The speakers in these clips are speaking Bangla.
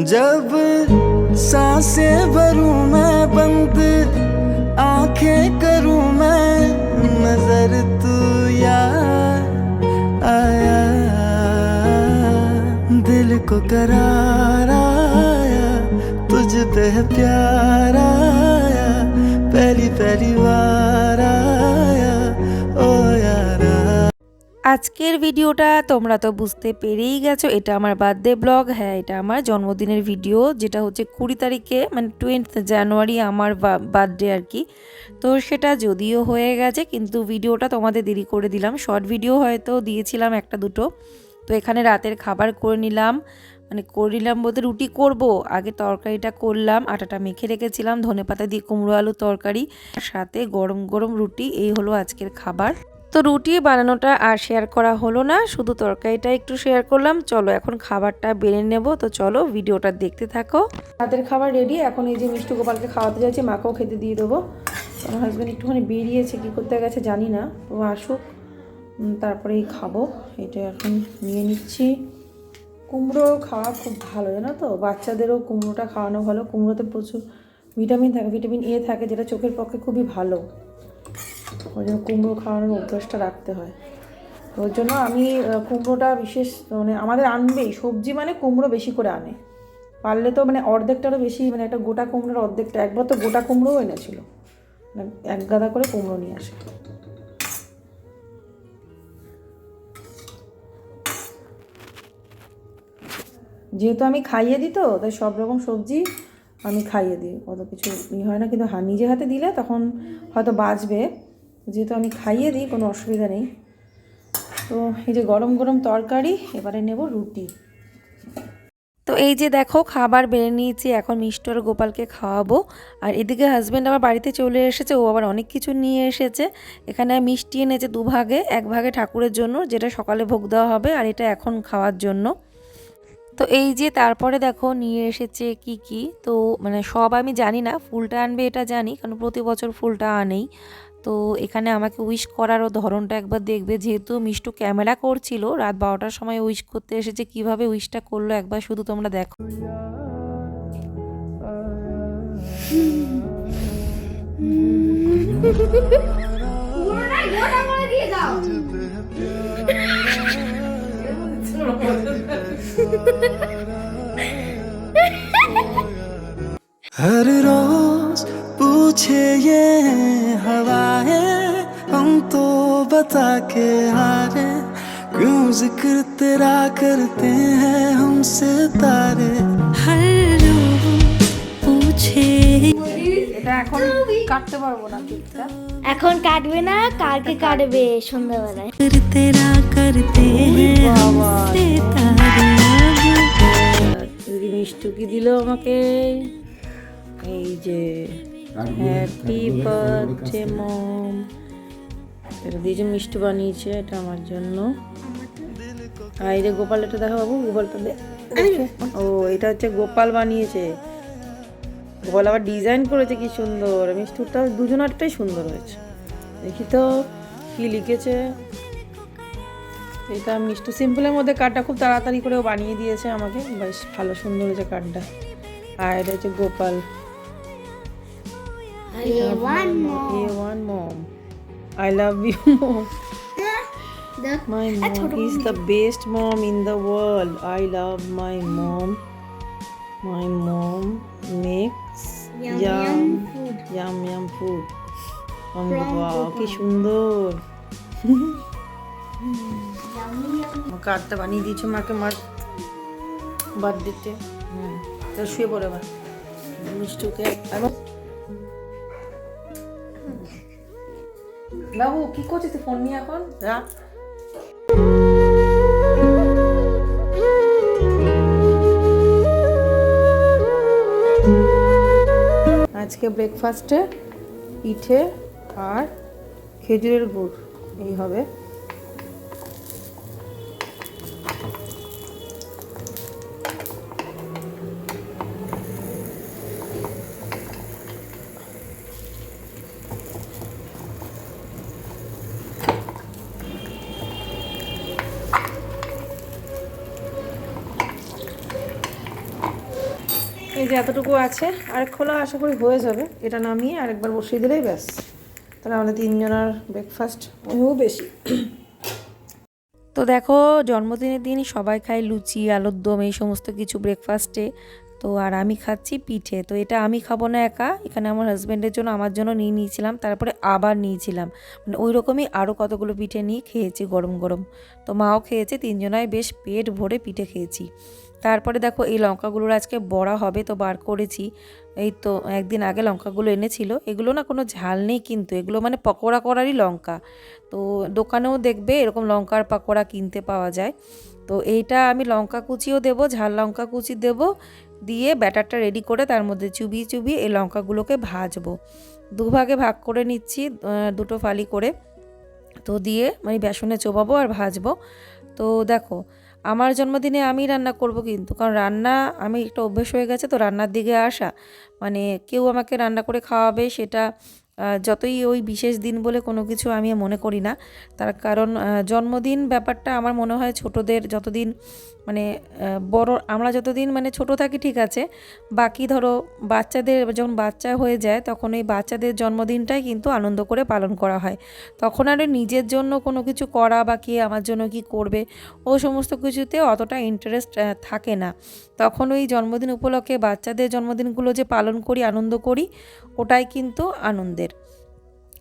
जब साँसें भरूं मैं बंद, आँखें करूँ मैं नज़र, तू यार आया। दिल को करार आया, तुझ पे प्यार आया, पहली पहली बार। আজকের ভিডিওটা তোমরা তো বুঝতে পেরেই গেছো, এটা আমার বার্থডে ব্লগ হ্যাঁ এটা আমার জন্মদিনের ভিডিও যেটা হচ্ছে কুড়ি তারিখে মানে টোয়েন্থ জানুয়ারি আমার বার্থডে আর কি। তো সেটা যদিও হয়ে গেছে, কিন্তু ভিডিওটা তোমাদের দেরি করে দিলাম। শর্ট ভিডিও হয়তো দিয়েছিলাম একটা দুটো। তো এখানে রাতের খাবার করে নিলাম মানে করে নিলাম বলতে রুটি করব, আগে তরকারিটা করলাম, আটাটা মেখে রেখেছিলাম, ধনেপাতা দিয়ে কুমড়ো আলু তরকারি, সাথে গরম গরম রুটি, এই হলো আজকের খাবার। তো রুটি বানানোটা আর শেয়ার করা হলো না, শুধু তরকারিটা একটু শেয়ার করলাম। চলো এখন খাবারটা বেড়ে নেব, তো চলো ভিডিওটা দেখতে থাকো। রাতের খাবার রেডি এখন এই যে মিষ্টি গোপালকে খাওয়াতে যাচ্ছি, মাকেও খেতে দিয়ে দেবো। আমার হাজব্যান্ড একটুখানি বেরিয়েছে, কী করতে গেছে জানি না। ও আসুক তারপরেই খাব। এটা এখন নিয়ে নিচ্ছি। কুমড়ো খাওয়া খুব ভালো, জানো তো? বাচ্চাদেরও কুমড়োটা খাওয়ানো ভালো। কুমড়োতে প্রচুর ভিটামিন থাকে ভিটামিন এ থাকে, যেটা চোখের পক্ষে খুবই ভালো। ওই জন্য কুমড়ো খাওয়ানোর অভ্যাসটা রাখতে হয়। ওর জন্য আমি কুমড়োটা বিশেষ মানে আমাদের আনবেই। সবজি মানে কুমড়ো বেশি করে আনে। পারলে তো মানে অর্ধেকটারও বেশি মানে একটা গোটা কুমড়োর অর্ধেকটা। একবার তো গোটা কুমড়োও এনেছিল। মানে এক গাদা করে কুমড়ো নিয়ে আসে। যেহেতু আমি খাইয়ে দিই তো, তাই সব রকম সবজি আমি খাইয়ে দিই। অত কিছু ই হয় না, কিন্তু নিজে হাতে দিলে তখন হয়তো বাঁচবে। যেহেতু আমি খাইয়ে দিই, কোনো অসুবিধা নেই। তো এই যে গরম গরম তরকারি, এবারে নেব রুটি। তো এই যে দেখো, খাবার বেড়ে নিয়েছি, এখন মিষ্টি আর গোপালকে খাওয়াবো। আর এদিকে হাজব্যান্ড আবার বাড়িতে চলে এসেছে, ও আবার অনেক কিছু নিয়ে এসেছে। এখানে মিষ্টি এনেছে দুভাগে এক ভাগে ঠাকুরের জন্য, যেটা সকালে ভোগ দেওয়া হবে, আর এটা এখন খাওয়ার জন্য। তো এই যে তারপরে দেখো, নিয়ে এসেছে কি কি, তো মানে সব আমি জানি না, ফুলটা আনবে এটা জানি, কারণ প্রতি বছর ফুলটা আনেই। তো এখানে আমাকে উইশ করারও ধরনটা একবার দেখবে যেহেতু মিষ্টু ক্যামেরা করছিল রাত বারোটার সময় উইশ করতে এসেছে কিভাবে উইশটা করলো একবার শুধু তোমরা দেখো পুরোটাই গোটা করে দিয়ে দাও हर रोज पूछे ये हवाएं हम तो बता के हारे क्यों जिक्र तेरा करते हैं हमसे तारे हर रोज पूछे এটা এখন কাটতে পারবো না কেকটা এখন কাটবে না কালকে কাটবে সন্ধ্যাবেলায় फिर तेरा करते हैं हमसे तारे দিদি মিষ্টু কি দিল আমাকে এই যে হ্যাপি বার্থডে মম এটা দিয়েছে মিষ্টি বানিয়েছে, এটা আমার জন্য। আর এই যে গোপাল, এটা দেখো বাবু গোপালটা ও, এটা হচ্ছে গোপাল বানিয়েছে। গোপাল আবার ডিজাইন করেছে, কি সুন্দর। মিষ্টুরটা দুজনারটাই সুন্দর হয়েছে। দেখি তো কি লিখেছে। এটা মিষ্টি সিম্পলের মধ্যে কার্ডটা খুব তাড়াতাড়ি করে ও বানিয়ে দিয়েছে আমাকে। বেশ ভালো সুন্দর হয়েছে কার্ডটা আর এটা হচ্ছে Gopal. A one mom I love you mom my mom is the best mom in the world I love my mom my mom makes yum yum yum food কি সুন্দর আমার কার্ডটা বানিয়ে দিয়েছে মাকে মার বার্থডেতে হুম তো শুয়ে পড়ে এবার মিষ্টুকে এবার বাবু, কি করছিস? ফোন নিয়ে এখন? রাখ আজকে ব্রেকফাস্টে পিঠে আর খেজুরের গুড়, এই হবে। যে এতটুকু আছে আরেক খোলা আশা করি হয়ে যাবে। এটা নামিয়ে আরেকবার বসিয়ে দিলেই ব্যাস। তাহলে আমাদের তিনজনের ব্রেকফাস্ট ওইও বেশি। তো দেখো, জন্মদিনের দিন সবাই খায় লুচি, আলুর দম, এই সমস্ত কিছু ব্রেকফাস্টে তো আর আমি খাচ্ছি পিঠে। তো এটা আমি খাব না একা। এখানে আমার হাজব্যান্ডের জন্য, আমার জন্য নিয়ে নিয়েছিলাম, তারপরে আবার নিয়েছিলাম। মানে ওই রকমই আরও কতগুলো পিঠে নিয়ে খেয়েছি গরম গরম। তো মাও খেয়েছে তিনজনায় বেশ পেট ভরে পিঠে খেয়েছি। তারপরে দেখো, এই লঙ্কাগুলোর আজকে বড়া হবে তো বার করেছি। এই তো একদিন আগে লঙ্কাগুলো এনেছিল। এগুলো না কোনো ঝাল নেই কিন্তু, এগুলো মানে পকোড়া করারই লঙ্কা। তো দোকানেও দেখবে এরকম লঙ্কার পাকোড়া কিনতে পাওয়া যায়। তো এইটা আমি লঙ্কা কুচিও দেবো, ঝাল লঙ্কা কুচি দেবো। দিয়ে ব্যাটারটা রেডি করে তার মধ্যে চুবিয়ে চুবিয়ে এই লঙ্কাগুলোকে ভাজবো। দুভাগে ভাগ করে নিচ্ছি দুটো ফালি করে। তো দিয়ে মানে বেসনে চোবাবো আর ভাজবো। তো দেখো, আমার জন্মদিনে আমি রান্না করব কিন্তু, কারণ রান্না আমি একটা অভ্যেস হয়ে গেছে তো রান্নার দিকে আসা। মানে কেউ আমাকে রান্না করে খাওয়াবে সেটা যতই ওই বিশেষ দিন বলে কোনো কিছু আমি মনে করি না। তার কারণ জন্মদিন ব্যাপারটা আমার মনে হয় ছোটদের যতদিন মানে বড়, আমরা যতদিন মানে ছোট থাকি, ঠিক আছে, বাকি ধরো বাচ্চাদের, যখন বাচ্চা হয়ে যায়, তখন ওই বাচ্চাদের জন্মদিনটাই কিন্তু আনন্দ করে পালন করা হয়। তখন আর নিজের জন্য কোনো কিছু করা বা কে আমার জন্য কি করবে, ও সমস্ত কিছুতে অতটা ইন্টারেস্ট থাকে না। তখন ওই জন্মদিন উপলক্ষে বাচ্চাদের জন্মদিনগুলো যে পালন করি, আনন্দ করি, ওটাই কিন্তু আনন্দের।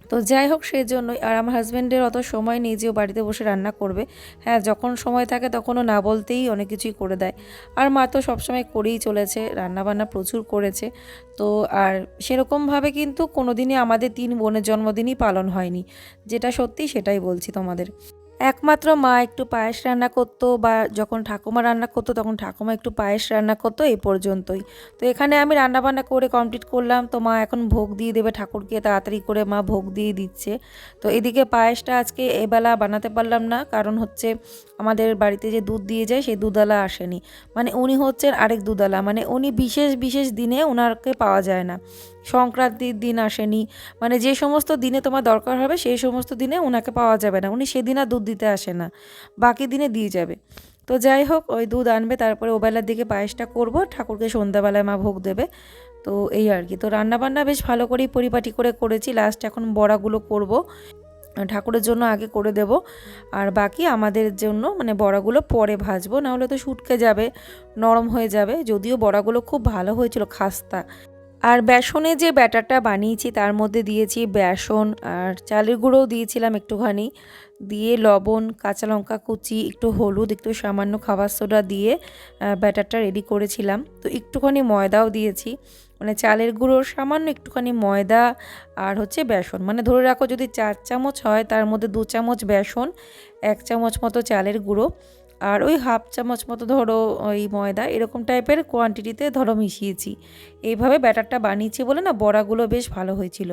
তো যাই হোক সেই জন্যই আর আমার হাজব্যান্ডের অত সময় নেই যে ও বাড়িতে বসে রান্না করবে। হ্যাঁ যখন সময় থাকে তখনও না বলতেই অনেক কিছুই করে দেয়। আর মা তো সবসময় করেই চলেছে, রান্নাবান্না প্রচুর করেছে। তো আর সেরকমভাবে কিন্তু কোনো দিনই আমাদের তিন বোনের জন্মদিনই পালন হয়নি। যেটা সত্যি সেটাই বলছি তোমাদের। একমাত্র মা একটু পায়েস রান্না করতো বা যখন ঠাকুমা রান্না করতো তখন ঠাকুমা একটু পায়েস রান্না করতো এই পর্যন্তই। তো এখানে আমি রান্না বান্না করে কমপ্লিট করলাম। তো মা এখন ভোগ দিয়ে দেবে ঠাকুরকে, তাড়াতাড়ি করে মা ভোগ দিয়ে দিচ্ছে। তো এদিকে পায়েসটা আজকে এবেলা বানাতে পারলাম না, কারণ হচ্ছে আমাদের বাড়িতে যে দুধ দিয়ে যায় সেই দুধালা আসেনি। মানে উনি হচ্ছেন আরেক দুধালা মানে উনি বিশেষ বিশেষ দিনে ওনাকে পাওয়া যায় না। সংক্রান্তির দিন আসেনি। মানে যে সমস্ত দিনে তোমার দরকার হবে, সেই সমস্ত দিনে ওনাকে পাওয়া যাবে না। উনি সেদিন আর দুধ দিতে আসে না। বাকি দিনে দিয়ে যাবে। তো যাই হোক, ওই দুধ আনবে, তারপরে ওবেলার দিকে পায়েসটা করব। ঠাকুরকে সন্ধ্যাবেলায় মা ভোগ দেবে। তো এই আর কি। তো রান্নাবান্না বেশ ভালো করেই পরিপাটি করে করেছি। লাস্ট এখন বড়াগুলো করব। ঠাকুরের জন্য আগে করে দেব। আর বাকি আমাদের জন্য মানে বড়াগুলো পরে ভাজবো। নাহলে তো শুটকে যাবে, নরম হয়ে যাবে। যদিও বড়াগুলো খুব ভালো হয়েছিল, খাস্তা। আর বেসনে যে ব্যাটারটা বানিয়েছি, তার মধ্যে দিয়েছি বেসন আর চালের গুঁড়োও দিয়েছিলাম একটুখানি। দিয়ে লবণ, কাঁচা লঙ্কা কুচি, একটু হলুদ, একটু সামান্য খাবার সোডা দিয়ে ব্যাটারটা রেডি করেছিলাম। তো একটুখানি ময়দাও দিয়েছি। মানে চালের গুঁড়োর সামান্য একটুখানি ময়দা আর হচ্ছে বেসন। মানে ধরে রাখো যদি চার চামচ হয়, তার মধ্যে দু চামচ বেসন, এক চামচ মতো চালের গুঁড়ো। আর ওই হাফ চামচ মতো ধরো ওই ময়দা এরকম টাইপের কোয়ান্টিটিতে ধরো মিশিয়েছি। এইভাবে ব্যাটারটা বানিয়েছি বলে না বড়াগুলো বেশ ভালো হয়েছিল।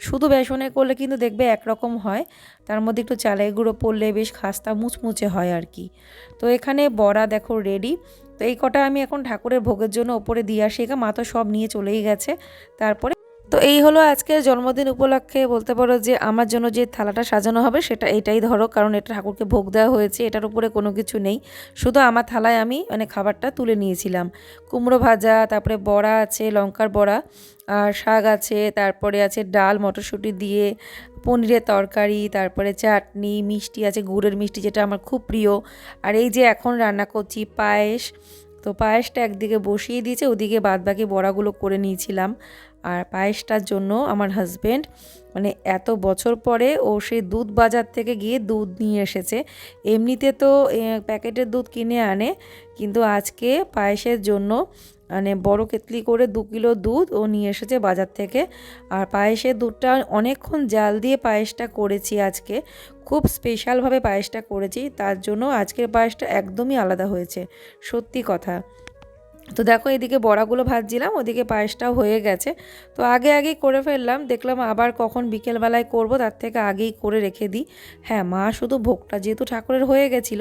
শুধু বেসনে করলে কিন্তু দেখবে একরকম হয়, তার মধ্যে একটু চালের গুঁড়ো পড়লে বেশ খাস্তা মুচমুচে হয় আর কি। তো এখানে বড়া দেখো রেডি তো এই কটা আমি এখন ঠাকুরের ভোগের জন্য ওপরে দিয়ে আসি মা তো সব নিয়ে চলেই গেছে। তারপরে তো এই হলো আজকের জন্মদিন উপলক্ষে বলতে পারো যে আমার জন্য যে থালাটা সাজানো হবে সেটা এটাই ধরো, কারণ এটা ঠাকুরকে ভোগ দেওয়া হয়েছে, এটার উপরে কোনো কিছু নেই। শুধু আমার থালায় আমি মানে খাবারটা তুলে নিয়েছিলাম। কুমড়ো ভাজা, তারপরে বড়া আছে, লঙ্কার বড়া, আর শাক আছে, তারপরে আছে ডাল, মটরশুঁটি দিয়ে, পনিরের তরকারি, তারপরে চাটনি, মিষ্টি আছে, গুড়ের মিষ্টি যেটা আমার খুব প্রিয়। আর এই যে এখন রান্না করছি পায়েস, তো পায়েসটা একদিকে বসিয়ে দিয়েছে, ওদিকে বাদবাকি বড়াগুলো করে নিয়েছিলাম। আর পায়েসটার জন্য আমার হাজব্যান্ড মানে এত বছর পরে ও সেই দুধ বাজার থেকে গিয়ে দুধ নিয়ে এসেছে। এমনিতে তো প্যাকেটের দুধ কিনে আনে, কিন্তু আজকে পায়েসের জন্য মানে বড় কেতলি করে দু কিলো দুধ ও নিয়ে এসেছে বাজার থেকে। আর পায়েসের দুধটা অনেকক্ষণ জাল দিয়ে পায়েসটা করেছি আজকে, খুব স্পেশালভাবে পায়েসটা করেছি, তার জন্য আজকের পায়েসটা একদমই আলাদা হয়েছে, সত্যি কথা। তো দেখো এদিকে বড়াগুলো ভাজছিলাম, ওদিকে পায়েসটাও হয়ে গেছে। তো আগে আগেই করে ফেললাম, দেখলাম আবার কখন বিকেলবেলায় করব, তার থেকে আগেই করে রেখে দিই। হ্যাঁ মা শুধু ভোগটা, যেহেতু ঠাকুরের হয়ে গেছিল,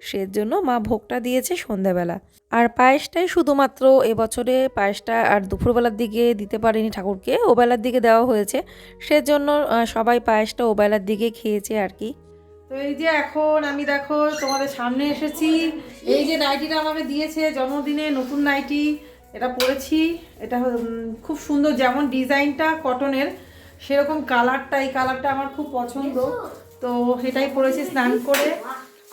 সেজন্য মা ভোগটা দিয়েছে সন্ধ্যাবেলা। আর পায়েসটাই শুধুমাত্র এবছরে পায়েসটা আর দুপুরবেলার দিকে দিতে পারিনি ঠাকুরকে, ওবেলার দিকে দেওয়া হয়েছে। সেজন্য সবাই পায়েসটা ওবেলার দিকে খেয়েছে আর কি। তো এই যে এখন আমি দেখো তোমাদের সামনে এসেছি। এই যে নাইটিটা আমাকে দিয়েছে জন্মদিনে নতুন নাইটি এটা পরেছি। এটা খুব সুন্দর যেমন ডিজাইনটা কটনের সেরকম কালারটা এই কালারটা আমার খুব পছন্দ। তো সেটাই পরেছি স্নান করে।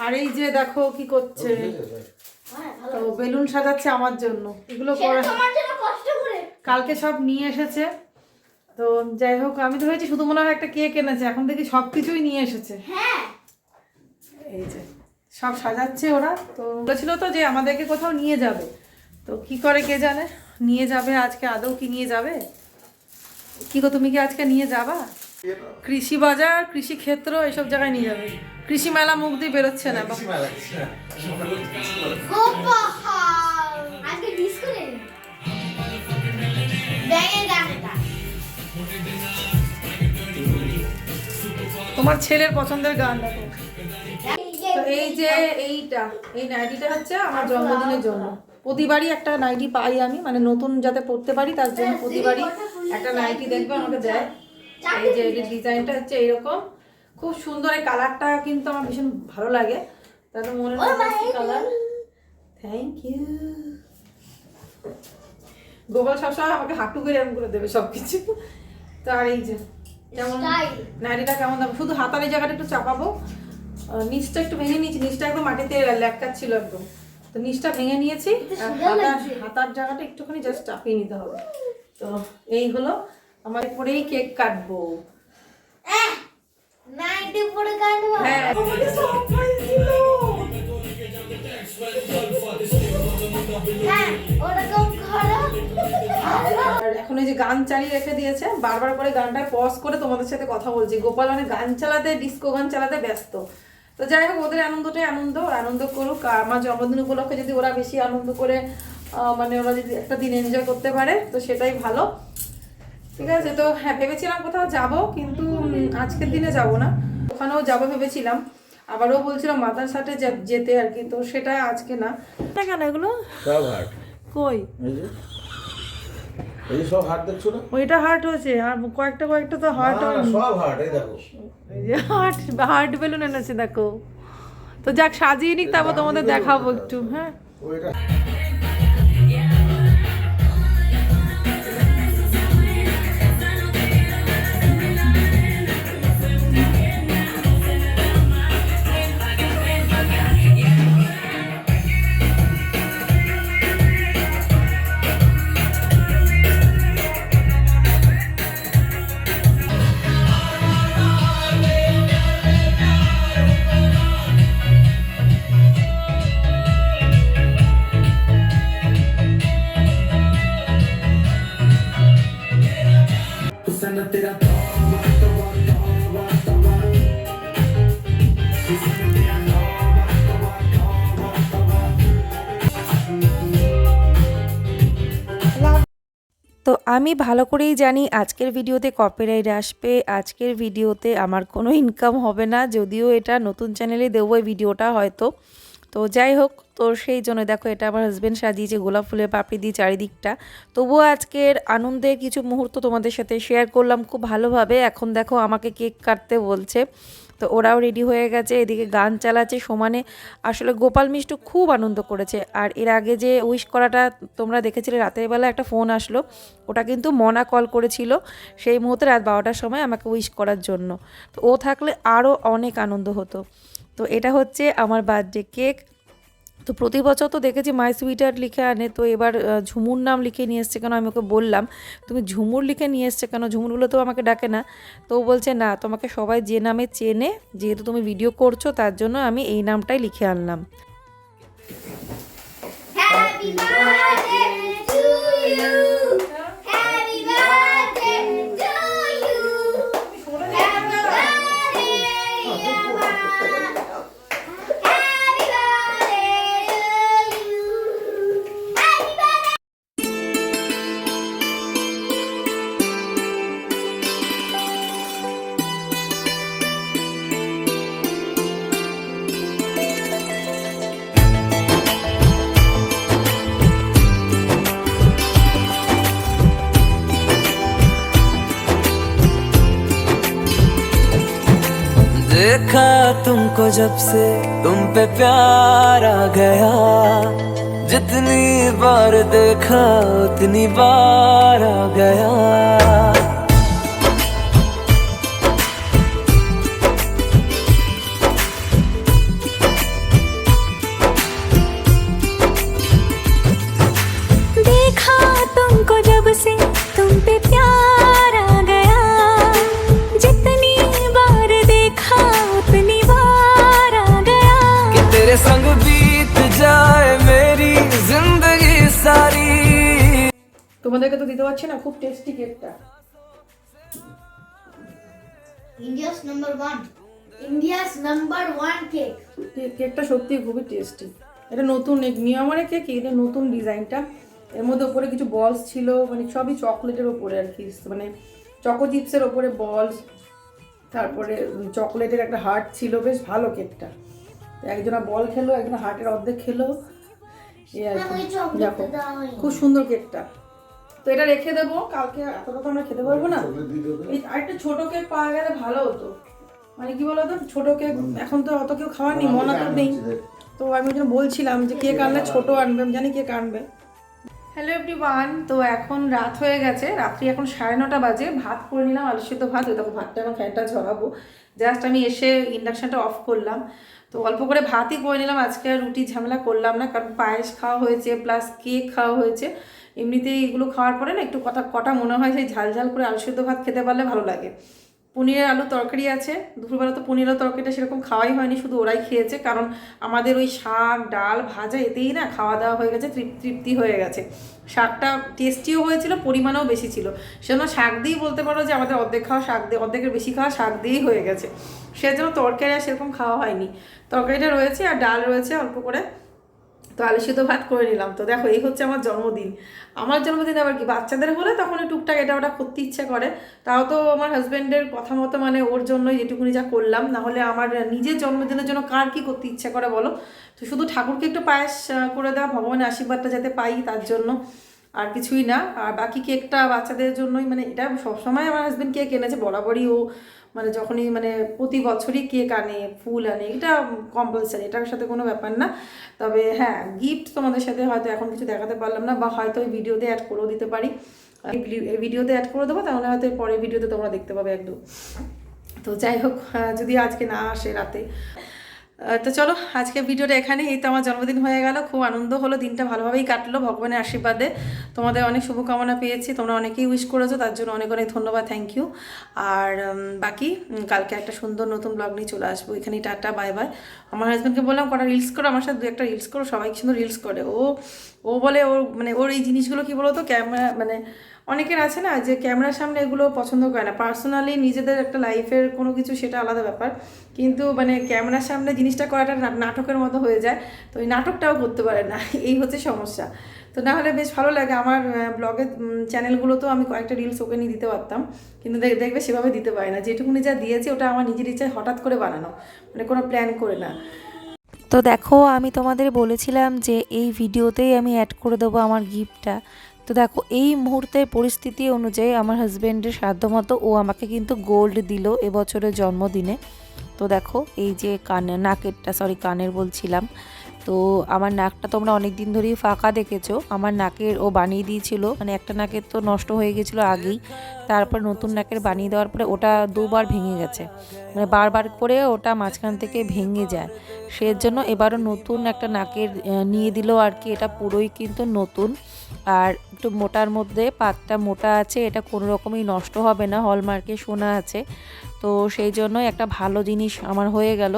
আর এই যে দেখো কি করছে। তো বেলুন সাজাচ্ছে আমার জন্য। এগুলো কালকে সব নিয়ে এসেছে। তো যাই হোক আমি তো ভেবেছি শুধু মনে হয় একটা কেক এনেছে। এখন দেখি সব কিছুই নিয়ে এসেছে। হ্যাঁ। এই যে সব সাজাচ্ছে ওরা। তো বলেছিল তো যে আমাদেরকে কোথাও নিয়ে যাবে। তো কি করে কে জানে? নিয়ে যাবে আজকে আদৌ কি নিয়ে যাবে? কি গো তুমি কি আজকে নিয়ে যাবা? কৃষি বাজার কৃষি ক্ষেত্র এসব জায়গায় নিয়ে যাবে। কৃষি মেলা মুখ দিয়ে বেরোচ্ছে না তোমার ছেলের পছন্দের গান দেখো। যে এইটা এই নাইটিটা হচ্ছে আমার জন্মদিনের জন্য। প্রতিবারই একটা নাইটি পাই আমি মানে নতুন যাতে পরতে পারি তার জন্য প্রতিবারই একটা নাইটি দেখবে আমাকে দেয়। এই যে এই ডিজাইনটা হচ্ছে এইরকম। খুব সুন্দর এই কালারটা কিন্তু আমার ভীষণ ভালো লাগে। তাহলে মনে হয় কালার থ্যাংক ইউ গোপাল সবসময় আমাকে হাঁটু করে এরকম করে দেবে সব কিছু তো আর এই যে যেমন Style. নাড়িটা কেমন? শুধু হাতার এই জায়গাটা একটু চাপাবো। নিচটা একটু ভেঙে নিয়েছি নিচটা একদম মাটিতে ল্যাটকাচ্ছিল একদম। তো নিচটা ভেঙে নিয়েছি আর হাতার হাতার জায়গাটা একটুখানি জাস্ট চাপিয়ে নিতে হবে। তো এই হলো আমার পরেই কেক কাটবো। হ্যাঁ। হ্যাঁ আর এখন এই যে গান চালিয়ে রেখে দিয়েছে বারবার করে গানটা পজ করে তোমাদের সাথে কথা বলছি। গোপাল মানে গান চালাতে ডিস্কো গান চালাতে ব্যস্ত। তো যাই হোক ওদের আনন্দটাই আনন্দ আনন্দ করুক। আর আমার জন্মদিন উপলক্ষে যদি ওরা বেশি আনন্দ করে মানে ওরা যদি একটা দিন এনজয় করতে পারে তো সেটাই ভালো। ঠিক আছে তো হ্যাঁ ভেবেছিলাম কোথাও যাব কিন্তু আজকের দিনে যাব না। ওখানেও যাব ভেবেছিলাম। আবারও বলছিলাম মাতার সাথে যেতে আর কি তো সেটা আজকে না। কেন এগুলো? সব কই? এই সব হার্ট দেখছ না? ওইটা হার্ট হয়েছে আর কয়েকটা কয়েকটা তো হার্ট সব হার্ট এই দেখো। এই হার্ট হার্ট বেলুন এনেছে দেখো। তো যাক সাজিয়ে নিক তারপর তোমাদের দেখাবো একটু হ্যাঁ? ওইটা আমি ভালো করেই জানি আজকের ভিডিওতে কপিরাইট আসবে। আজকের ভিডিওতে আমার কোনো ইনকাম হবে না, যদিও এটা নতুন চ্যানেলে দেবো এই ভিডিওটা হয়তো। তো যাই হোক, তো সেই জন্য দেখো এটা আমার হাজব্যান্ড সাজিয়েছে, গোলাপ ফুলের পাপড়ি দিয়ে চারিদিকটা। তবুও আজকের আনন্দের কিছু মুহূর্ত তোমাদের সাথে শেয়ার করলাম খুব ভালোভাবে। এখন দেখো আমাকে কেক কাটতে বলছে। তো ওরাও রেডি হয়ে গেছে, এদিকে গান চালাচ্ছে সমানে। আসলে গোপাল মিষ্টু খুব আনন্দ করেছে। আর এর আগে যে উইশ করাটা তোমরা দেখেছিলে, রাতের বেলা একটা ফোন আসলো। ওটা কিন্তু মনা কল করেছিল সেই মুহূর্তে রাত বারোটার সময় আমাকে উইশ করার জন্য। তো ও থাকলে আরও অনেক আনন্দ হতো। তো এটা হচ্ছে আমার বার্থডে কেক তো প্রতি বছর তো দেখেছি মাই সুইটার লিখে আনে, তো এবার ঝুমুর নাম লিখে নিয়ে এসছে কেন আমি ওকে বললাম, তুমি ঝুমুর লিখে নিয়ে এসছে কেন? ঝুমুরগুলো তো আমাকে ডাকে না, তো বলছে, না, তোমাকে সবাই যে নামে চেনে, যেহেতু তুমি ভিডিও করছ, তার জন্য আমি এই নামটাই লিখে আনলাম। Happy birthday to ইউ तुमको जब से तुम पे प्यार आ गया, जितनी बार देखा उतनी बार आ गया। তোমাদেরকে তো দিতে পারছি না খুব টেস্টি কেকটা India's number one India's number one cake কেকটা সত্যি খুবই টেস্টি এটা নতুন নিয়মের কেক এটা নতুন ডিজাইনটা এর মধ্যে ওপরে কিছু বলস ছিল মানে সবই চকলেটের ওপরে আর কি মানে চকো চিপসের ওপরে বলস তারপরে চকলেটের একটা হার্ট ছিল বেশ ভালো কেকটা একজনা বল খেলো একজনা হার্টের অর্ধেক খেলো। এই আর কি। দেখো খুব সুন্দর কেকটা তো এটা রেখে দেবো কালকে এতটা তো আমরা খেতে পারব না। এই আরেকটা ছোট কেক পাওয়া গেলে ভালো হতো। মানে কি বলতো ছোট কেক এখন তো অত কেউ খাওয়ার নেই মনে তো নেই। তো আমি ওই জন্য বলছিলাম যে কেক আনলে ছোট আনবে আমি জানি কেক আনবে। হ্যালো এভরিওয়ান তো এখন রাত হয়ে গেছে। রাত্রি এখন সাড়ে নটা বাজে। ভাত করে নিলাম আলু সিদ্ধ ভাত। ওই দেখো, ভাতটা এখন ফ্যানটা ঝরাবো। জাস্ট আমি এসে ইন্ডাকশানটা অফ করলাম। তো অল্প করে ভাতই করে নিলাম। আজকে রুটি ঝামেলা করলাম না, কারণ পায়েস খাওয়া হয়েছে প্লাস কেক খাওয়া হয়েছে। এমনিতেই এগুলো খাওয়ার পরে না একটু কটা কটা মনে হয় সেই ঝাল ঝাল করে আলু সিদ্ধ ভাত খেতে পারলে ভালো লাগে। পনিরের আলু তরকারি আছে। দুপুরবেলা তো পনির আলু তরকারিটা সেরকম খাওয়াই হয়নি, শুধু ওরাই খেয়েছে, কারণ আমাদের ওই শাক, ডাল, ভাজা এতেই না খাওয়া দাওয়া হয়ে গেছে, তৃপ- তৃপ্তি হয়ে গেছে। শাকটা টেস্টিও হয়েছিল, পরিমাণেও বেশি ছিল। সেজন্য শাক দিয়েই বলতে পারো যে আমাদের অর্ধেক খাওয়া শাক দিয়ে, অর্ধেকের বেশি খাওয়া শাক দিয়েই হয়ে গেছে। সেজন্য তরকারি আর সেরকম খাওয়া হয়নি। তরকারিটা রয়েছে আর ডাল রয়েছে অল্প করে। তো আলু সিদ্ধ ভাত করে নিলাম। তো দেখো, এই হচ্ছে আমার জন্মদিন। আমার জন্মদিন আবার কি, বাচ্চাদের হলে তখন টুকটাক এটা ওটা করতে ইচ্ছে করে। তাও তো আমার হাজব্যান্ডের কথা মতো মানে ওর জন্যই যেটুকুনি যা করলাম। না হলে আমার নিজের জন্মদিনের জন্য কার কি করতে ইচ্ছে করে বলো? তো শুধু ঠাকুরকে একটু পায়েস করে দেওয়া ভগবানের আশীর্বাদটা যাতে পাই তার জন্য। আর কিছুই না। আর বাকি কেকটা বাচ্চাদের জন্যই মানে এটা সবসময় আমার হাজব্যান্ড কেক এনেছে, বরাবরই ও মানে যখনই মানে প্রতি বছরই কেক আনে ফুল আনে, এটা কম্পালসারি এটার সাথে কোনো ব্যাপার না। তবে হ্যাঁ গিফট তোমাদের সাথে হয়তো এখন কিছু দেখাতে পারলাম না, বা হয়তো ওই ভিডিওতে অ্যাড করেও দিতে পারি। এই ভিডিওতে অ্যাড করে দেবো, তাহলে হয়তো পরের ভিডিওতে তোমরা দেখতে পাবে একদম। তো যাই হোক যদি আজকে না আসে রাতে। তো চলো আজকে ভিডিওটা এখানে এই তো আমার জন্মদিন হয়ে গেল, খুব আনন্দ হলো, দিনটা ভালোভাবেই কাটলো ভগবানের আশীর্বাদে। তোমাদের অনেক শুভকামনা পেয়েছি, তোমরা অনেকেই উইশ করেছ, তার জন্য অনেক অনেক ধন্যবাদ থ্যাংক ইউ আর বাকি কালকে একটা সুন্দর নতুন ব্লগ নিয়ে চলে আসব, এখানেই টাটা বাই বাই আমার হাজব্যান্ডকে বললাম, কটা রিলস করো? আমার সাথে দু একটা রিলস করো, সবাই সুন্দর রিলস করে। ও ও বলে, ওর মানে ওর এই জিনিসগুলো কি বলতো? ক্যামেরা মানে অনেকের আছে না যে ক্যামেরার সামনে এগুলো পছন্দ করে না। পার্সোনালি নিজেদের একটা লাইফের কোনো কিছু সেটা আলাদা ব্যাপার। কিন্তু মানে ক্যামেরার সামনে জিনিসটা করাটা নাটকের মতো হয়ে যায়। তো ওই নাটকটাও করতে পারে না। এই হচ্ছে সমস্যা। তো না হলে বেশ ভালো লাগে। আমার ব্লগের চ্যানেলগুলো তো আমি কয়েকটা রিলস ওকে নিয়ে দিতে পারতাম। কিন্তু দেখ- দেখবে সেভাবে দিতে পারি না। যেটুকুনি যা দিয়েছি ওটা আমার নিজের ইচ্ছায় হঠাৎ করে বানানো। মানে কোনো প্ল্যান করে না। তো দেখো, আমি তোমাদের বলেছিলাম যে এই ভিডিওতেই আমি অ্যাড করে দেবো আমার গিফটটা তো দেখো, এই মুহূর্তের পরিস্থিতি অনুযায়ী আমার হাজব্যান্ডের সাধ্যমতো ও আমাকে কিন্তু গোল্ড দিল এবছরের জন্মদিনে। তো দেখো, এই যে কানে, নাকেরটা সরি কানের বলছিলাম। তো আমার নাকটা তোমরা অনেক দিন ধরেই ফাঁকা দেখেছ। আমার নাকের ও বানিয়ে দিয়েছিল মানে একটা নাকের তো নষ্ট হয়ে গেছিল আগেই। তারপর নতুন নাকের বানিয়ে দেওয়ার পরে ওটা দুবার ভেঙে গেছে। মানে বারবার করে ওটা মাঝখান থেকে ভেঙে যায়। সেজন্য এবারও নতুন একটা নাকের নিয়ে দিল আর কি। এটা পুরোই কিন্তু নতুন। আর একটু মোটার মধ্যে পাতটা মোটা আছে এটা কোনো রকমই নষ্ট হবে না হলমার্কে সোনা আছে। তো সেই জন্যই একটা ভালো জিনিস আমার হয়ে গেল।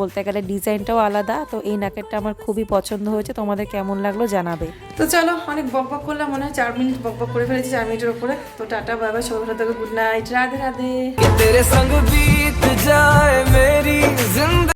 বলতে গেলে ডিজাইনটাও আলাদা তো এই নাকেরটা আমার খুবই পছন্দ হয়েছে। তোমাদের কেমন লাগল জানাবে। তো চলো অনেক বক বক করলাম মনে হয় চার মিনিট বক বক করে ফেলেছি চার মিনিটের উপরে। তো টাটা বাবা সবাই ভালো থাকো গুড নাইট রাধে রাধে।